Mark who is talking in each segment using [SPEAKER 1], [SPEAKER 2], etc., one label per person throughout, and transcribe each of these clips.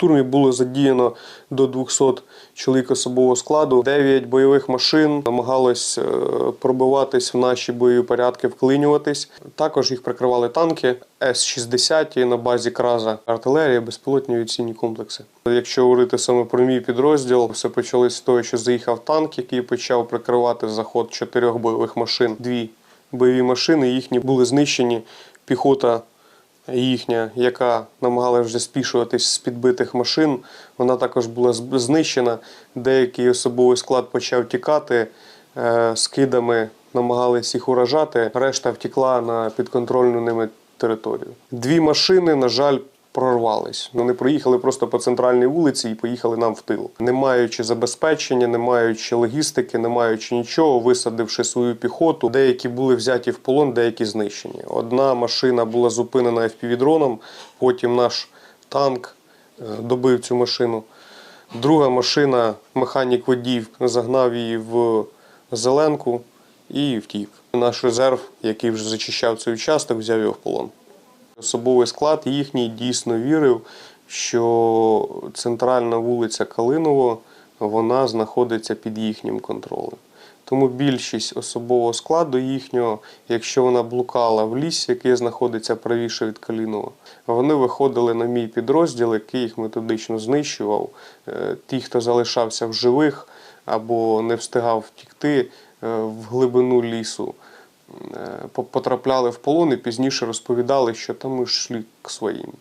[SPEAKER 1] штурмі було задіяно до 200 чоловік особового складу. 9 бойових машин намагались е, пробиватись в наші бойові порядки, вклинюватись. Також їх прикривали танки С-60 на базі Краза, артилерія, безпілотні авіаційні комплекси. Якщо говорити саме про мій підрозділ, все почалось з того, що заїхав танк, який почав прикривати заход чотирьох бойових машин. Дві бойові машини їхні були знищені. Піхота їхня, яка намагалася вже спішуватись з підбитих машин, вона також була знищена. Деякий особовий склад почав тікати е, скидами, намагались їх уражати. Решта втікла на підконтрольну ними територію. Дві машини, на жаль, прорвались. Вони проїхали просто по центральній вулиці і поїхали нам в тил. Не маючи забезпечення, не маючи логістики, не маючи нічого, висадивши свою піхоту. Деякі були взяті в полон, деякі знищені. Одна машина була зупинена FPV-дроном, потім наш танк е, добив цю машину. Друга машина, механік водій загнав її в зеленку і втік. Наш резерв, який вже зачищав цей участок, взяв його в полон. Особовий склад їхній дійсно вірив, що центральна вулиця Калиново вона знаходиться під їхнім контролем. Тому більшість особового складу їхнього, якщо вона блукала в лісі, який знаходиться правіше від Калінова, вони виходили на мій підрозділ, який їх методично знищував. Е, Ті, хто залишався в живих або не встигав втікти е, в глибину лісу, потрапляли в полон і пізніше розповідали, що там ми йшли к своїм.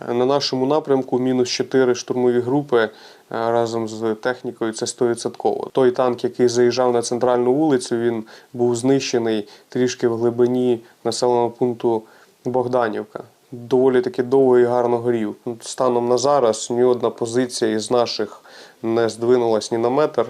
[SPEAKER 1] Е, На нашому напрямку мінус 4 штурмові групи е, разом з технікою це 100%. Той танк, який заїжджав на центральну вулицю, він був знищений трішки в глибині населеного пункту Богданівка. Доволі таки довго і гарно горів. Станом на зараз ні одна позиція із наших не здвинулась ні на метр.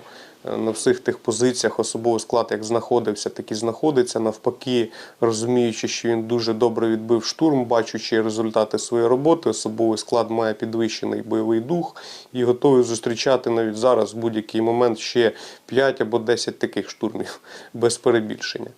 [SPEAKER 1] На всіх тих позиціях особовий склад як знаходився, так і знаходиться. Навпаки, розуміючи, що він дуже добре відбив штурм, бачучи результати своєї роботи, особовий склад має підвищений бойовий дух і готовий зустрічати навіть зараз в будь-який момент ще 5 або 10 таких штурмів без перебільшення.